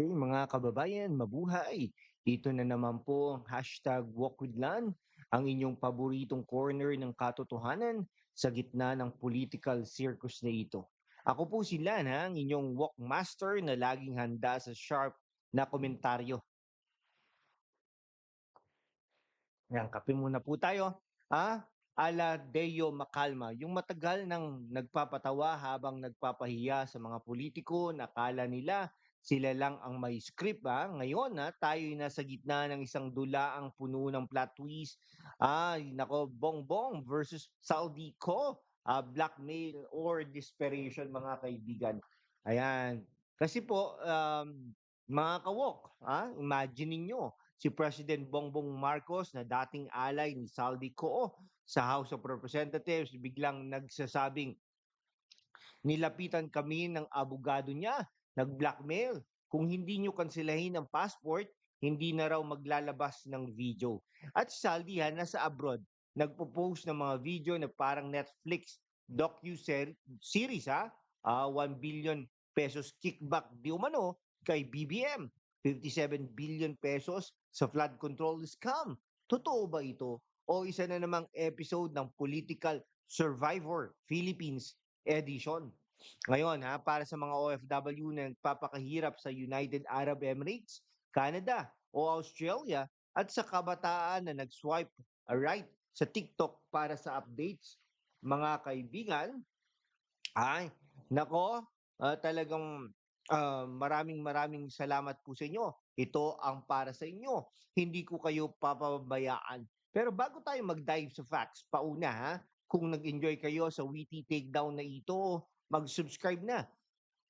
Okay, mga kababayan, mabuhay! Dito na naman po ang hashtag WalkWithLan, ang inyong paboritong corner ng katotohanan sa gitna ng political circus na ito. Ako po si Lan, ha, ang inyong walkmaster na laging handa sa sharp na komentaryo. Yan, kape muna po tayo. Ha? Ala Deo Makalma, yung matagal nang nagpapatawa habang nagpapahiya sa mga politiko, nakala nila sila lang ang may script ha. Ngayon ha, tayo nasa gitna ng isang dulaang puno ng plot twist. Ay, nako, Bongbong versus Saudi ko. Ah, blackmail or desperation mga kaibigan. Ayan. Kasi po, um, mga kawok, ha, imagine ninyo, si President Bongbong Marcos na dating alay ni Saldi Ko sa House of Representatives biglang nagsasabing nilapitan kami ng abogado niya nag-blackmail. Kung hindi nyo kansilahin ang passport, hindi na raw maglalabas ng video. At si Saldi ha, nasa abroad, nagpo-post ng mga video na parang Netflix docu-series ha, uh, 1 billion pesos kickback di umano kay BBM. 57 billion pesos sa flood control scam. Totoo ba ito? O isa na namang episode ng Political Survivor Philippines edition? Ngayon ha, para sa mga OFW na nagpapakahirap sa United Arab Emirates, Canada o Australia at sa kabataan na nag-swipe right sa TikTok para sa updates, mga kaibigan, ay, nako, uh, talagang uh, maraming maraming salamat po sa inyo. Ito ang para sa inyo. Hindi ko kayo papabayaan. Pero bago tayo mag-dive sa facts, pauna ha, kung nag-enjoy kayo sa witty takedown na ito, mag-subscribe na.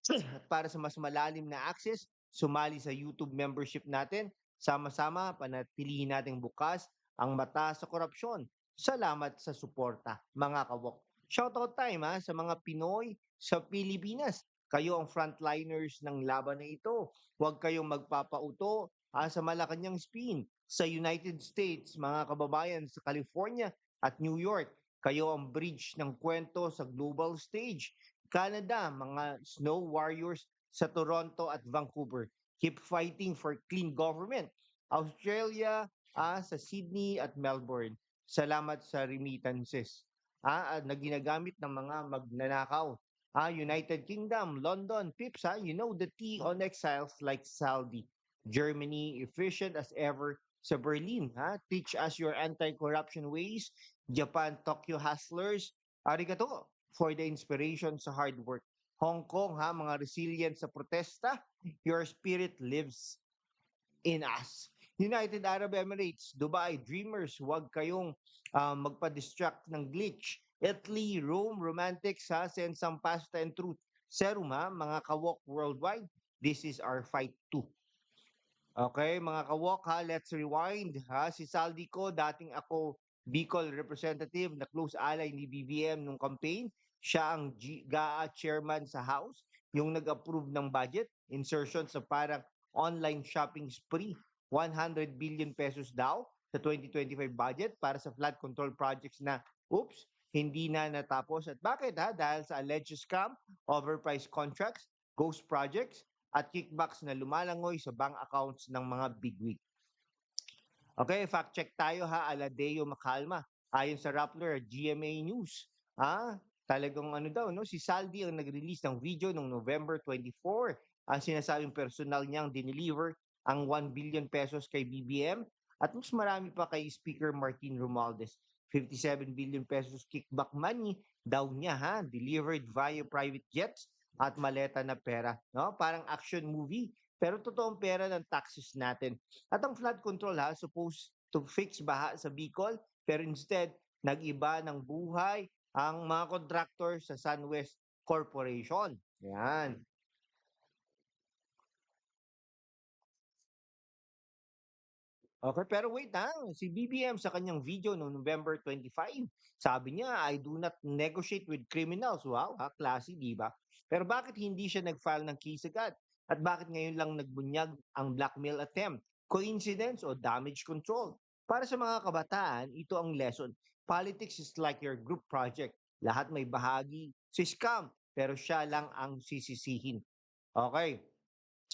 At para sa mas malalim na access, sumali sa YouTube membership natin. Sama-sama, panatilihin nating bukas ang mata sa korupsyon. Salamat sa suporta, mga kawok. Shoutout time ha, sa mga Pinoy sa Pilipinas. Kayo ang frontliners ng laban na ito. Huwag kayong magpapauto ha, sa Malacanang spin. Sa United States, mga kababayan sa California at New York, kayo ang bridge ng kwento sa global stage. Canada, mga snow warriors sa Toronto at Vancouver. Keep fighting for clean government. Australia, ah, sa Sydney at Melbourne. Salamat sa remittances ah, na ginagamit ng mga magnanakaw. Ah, United Kingdom, London, Pips, ah, you know the tea on exiles like Saudi. Germany, efficient as ever sa Berlin. Ha? Teach us your anti-corruption ways. Japan, Tokyo hustlers. Arigato for the inspiration sa hard work. Hong Kong, ha, mga resilient sa protesta, your spirit lives in us. United Arab Emirates, Dubai, Dreamers, huwag kayong uh, magpa-distract ng glitch. Italy, Rome, Romantics, ha, send some pasta and truth. Serum, ha, mga kawok worldwide, this is our fight too. Okay, mga kawok, ha, let's rewind. Ha, si Saldi ko, dating ako Bicol representative na close ally ni BBM nung campaign. Siya ang G- GAA chairman sa House, yung nag-approve ng budget, insertion sa parang online shopping spree, 100 billion pesos daw sa 2025 budget para sa flood control projects na, oops, hindi na natapos. At bakit ha? Dahil sa alleged scam, overpriced contracts, ghost projects, at kickbacks na lumalangoy sa bank accounts ng mga bigwig. Okay, fact check tayo ha, Aladeo Makalma. Ayon sa Rappler, GMA News. Ah, talagang ano daw, no? Si Saldi ang nag-release ng video noong November 24. Ang sinasabing personal niyang dineliver ang 1 billion pesos kay BBM at mas marami pa kay Speaker Martin Romualdez. 57 billion pesos kickback money daw niya ha, delivered via private jets at maleta na pera. No? Parang action movie. Pero totoong pera ng taxes natin. At ang flood control ha, supposed to fix baha sa Bicol, pero instead, nag-iba ng buhay ang mga contractor sa SunWest Corporation. Yan. Okay, pero wait ha, si BBM sa kanyang video no November 25, sabi niya, I do not negotiate with criminals. Wow, ha, classy, di ba? Pero bakit hindi siya nag-file ng case agad? At bakit ngayon lang nagbunyag ang blackmail attempt? Coincidence o damage control? Para sa mga kabataan, ito ang lesson. Politics is like your group project. Lahat may bahagi si scam, pero siya lang ang sisisihin. Okay.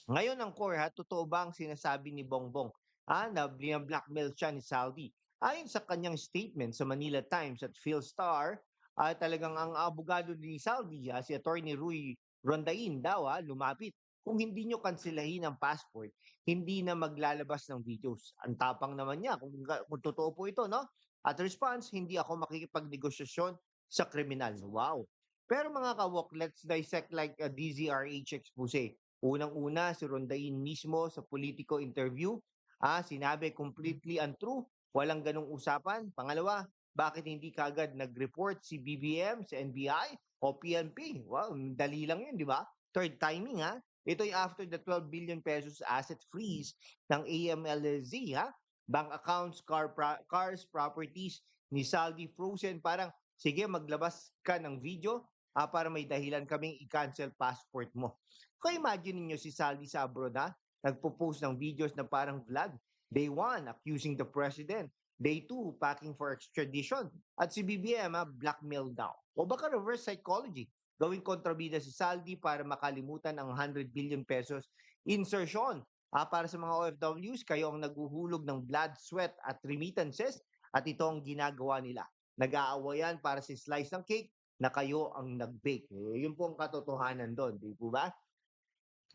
Ngayon ang core ha, totoo ba ang sinasabi ni Bongbong ah, na blackmail siya ni Saldi? Ayon sa kanyang statement sa Manila Times at Philstar, ah, talagang ang abogado ni Saldi, ah, si Attorney Rui Rondain daw ah, lumapit. Kung hindi nyo kansilahin ang passport, hindi na maglalabas ng videos. Ang tapang naman niya kung, kung totoo po ito, no? At response, hindi ako makikipagnegosasyon sa kriminal. Wow. Pero mga kawok, let's dissect like a DZRH expose. Unang-una, si Rondain mismo sa politico interview, ah, sinabi completely untrue, walang ganong usapan. Pangalawa, bakit hindi kagad nag-report si BBM, si NBI o PNP? Wow, dali lang yun, di ba? Third timing ha. Ito ay after the 12 billion pesos asset freeze ng AMLZ ha. Bank accounts, car pra- cars, properties ni Saldi frozen. Parang, sige, maglabas ka ng video ah, para may dahilan kaming i-cancel passport mo. Kung imagine niyo si Saldi sa abroad ha, nagpo-post ng videos na parang vlog. Day one, accusing the president. Day two, packing for extradition. At si BBM, ha, blackmail daw. O baka reverse psychology. Gawing kontrabida si Saldi para makalimutan ang 100 billion pesos insertion. Ah, para sa mga OFWs, kayo ang naghuhulog ng blood, sweat at remittances at ito ang ginagawa nila. Nag-aawayan para sa slice ng cake na kayo ang nag-bake. Eh, yun po ang katotohanan doon, di po ba?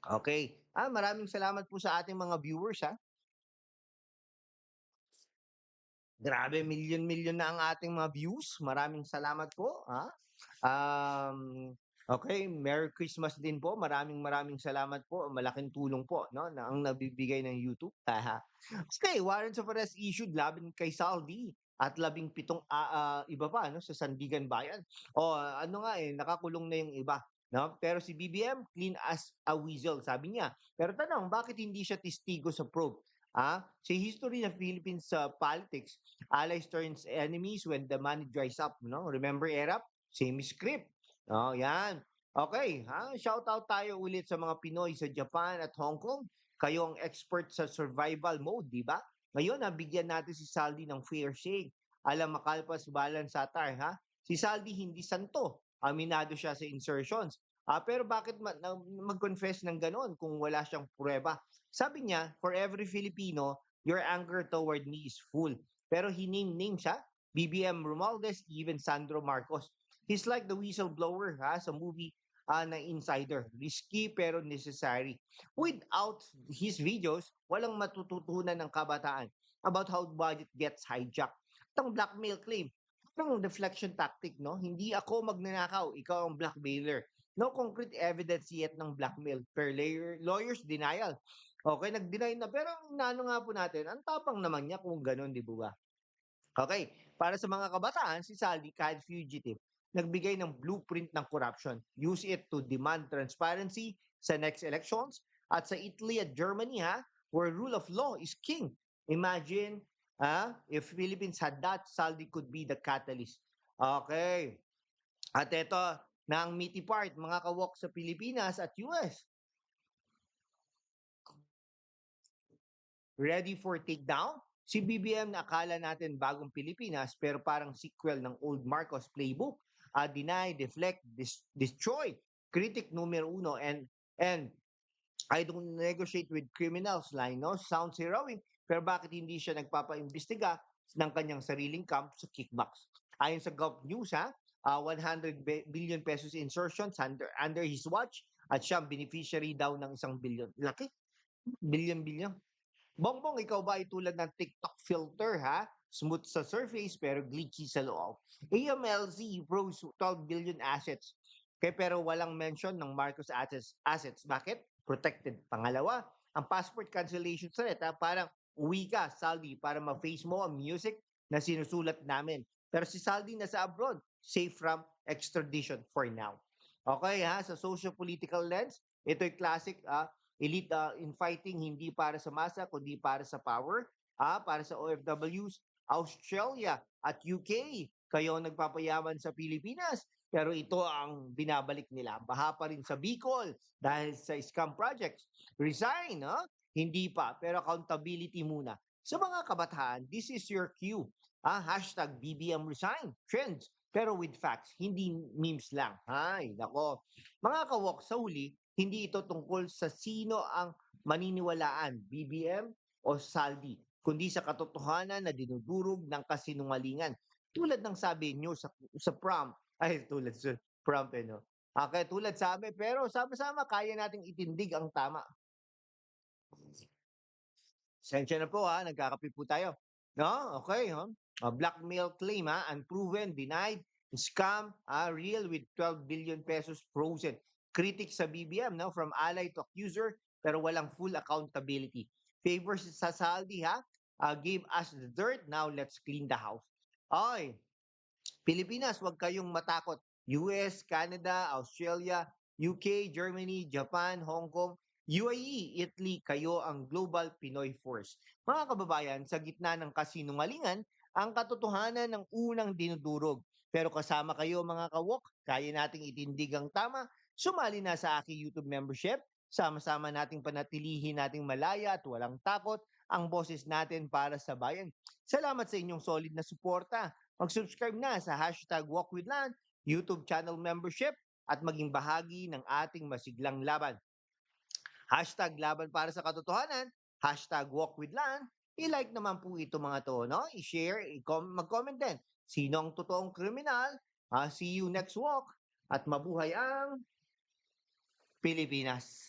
Okay. Ah, maraming salamat po sa ating mga viewers ha. Grabe, milyon-milyon na ang ating mga views. Maraming salamat po. Ha? Um, okay, Merry Christmas din po. Maraming maraming salamat po. Malaking tulong po no, na ang nabibigay ng YouTube. Okay, warrants of arrest issued laban kay Saldi at labing pitong ah, ah, iba pa no, sa Sandigan Bayan. O ano nga eh, nakakulong na yung iba. No? Pero si BBM, clean as a weasel, sabi niya. Pero tanong, bakit hindi siya testigo sa probe? Ah, sa history ng Philippines sa politics, allies turns enemies when the money dries up, no? Remember Erap? Same script. Oh, yan. Okay, ha? Shout out tayo ulit sa mga Pinoy sa Japan at Hong Kong. Kayo ang expert sa survival mode, di ba? Ngayon, nabigyan natin si Saldi ng fair shake. Alam makalpas balan satar, ha? Si Saldi hindi santo. Aminado siya sa insertions. Ah, pero bakit mag-confess ng ganon kung wala siyang prueba? Sabi niya, for every Filipino, your anger toward me is full. Pero he name name siya, BBM Romualdez, even Sandro Marcos. He's like the whistleblower ha, sa movie ah, na Insider. Risky pero necessary. Without his videos, walang matututunan ng kabataan about how budget gets hijacked. At ang blackmail claim, parang deflection tactic, no? Hindi ako magnanakaw, ikaw ang blackmailer. No concrete evidence yet ng blackmail per layer, lawyer's denial. Okay, nag-deny na. Pero nano nga po natin, ang tapang naman niya kung ganun, di ba? Okay, para sa mga kabataan, si Saldi, kahit fugitive, nagbigay ng blueprint ng corruption. Use it to demand transparency sa next elections. At sa Italy at Germany, ha, where rule of law is king. Imagine, ha, if Philippines had that, Saldi could be the catalyst. Okay. At ito, ang meaty part, mga kawok sa Pilipinas at US. Ready for takedown? Si BBM na akala natin bagong Pilipinas pero parang sequel ng old Marcos playbook. Uh, deny, deflect, dis- destroy. Critic numero uno and and I don't negotiate with criminals line, no? Sounds heroic. Pero bakit hindi siya nagpapaimbestiga ng kanyang sariling camp sa kickbacks? Ayon sa Gulf News, ha, uh, 100 bi- billion pesos insertions under, under his watch at siyang beneficiary daw ng isang billion. Laki. Billion-billion. Bongbong, ikaw ba ay tulad ng TikTok filter ha? Smooth sa surface pero glitchy sa loob. AMLZ rose 12 billion assets. Kaya pero walang mention ng Marcos assets. assets. Bakit? Protected. Pangalawa, ang passport cancellation threat ha? Parang uwi ka, Saldi, para ma-face mo ang music na sinusulat namin. Pero si Saldi nasa abroad, safe from extradition for now. Okay ha, sa socio-political lens, ito'y classic ah, elite uh, in fighting hindi para sa masa kundi para sa power, ah, para sa OFWs, Australia at UK. Kayo nagpapayaman sa Pilipinas, pero ito ang binabalik nila. Baha pa rin sa Bicol dahil sa scam projects. Resign, no? Hindi pa, pero accountability muna. Sa mga kabataan, this is your cue. Ah, hashtag BBM resign. Trends. Pero with facts, hindi memes lang. Ay, nako. Mga kawok, sa huli, hindi ito tungkol sa sino ang maniniwalaan, BBM o Saldi, kundi sa katotohanan na dinudurog ng kasinungalingan. Tulad ng sabi niyo sa, sa prom, ay tulad sa prom, eh, no? Okay, tulad sabi, pero sama-sama kaya nating itindig ang tama. Sensya na po ha, nagkakape po tayo. No? Okay, ha? A blackmail claim ha, unproven, denied, scam, ah, real with 12 billion pesos frozen. Critics sa BBM, no? From ally to accuser, pero walang full accountability. Favors sa Saldi ha, ah, gave us the dirt, now let's clean the house. Ay, Pilipinas, huwag kayong matakot. US, Canada, Australia, UK, Germany, Japan, Hong Kong, UAE, Italy, kayo ang global Pinoy force. Mga kababayan, sa gitna ng kasinungalingan, ang katotohanan ng unang dinudurog. Pero kasama kayo mga kawok, kaya nating itindig ang tama, sumali na sa aking YouTube membership, sama-sama nating panatilihin nating malaya at walang takot ang boses natin para sa bayan. Salamat sa inyong solid na suporta. Mag-subscribe na sa hashtag Walk YouTube channel membership at maging bahagi ng ating masiglang laban. Hashtag laban para sa katotohanan, hashtag walk with land. I-like naman po ito mga to, no? I-share, i-com- mag-comment din. Sino ang totoong kriminal? Ah, see you next walk. At mabuhay ang Pilipinas.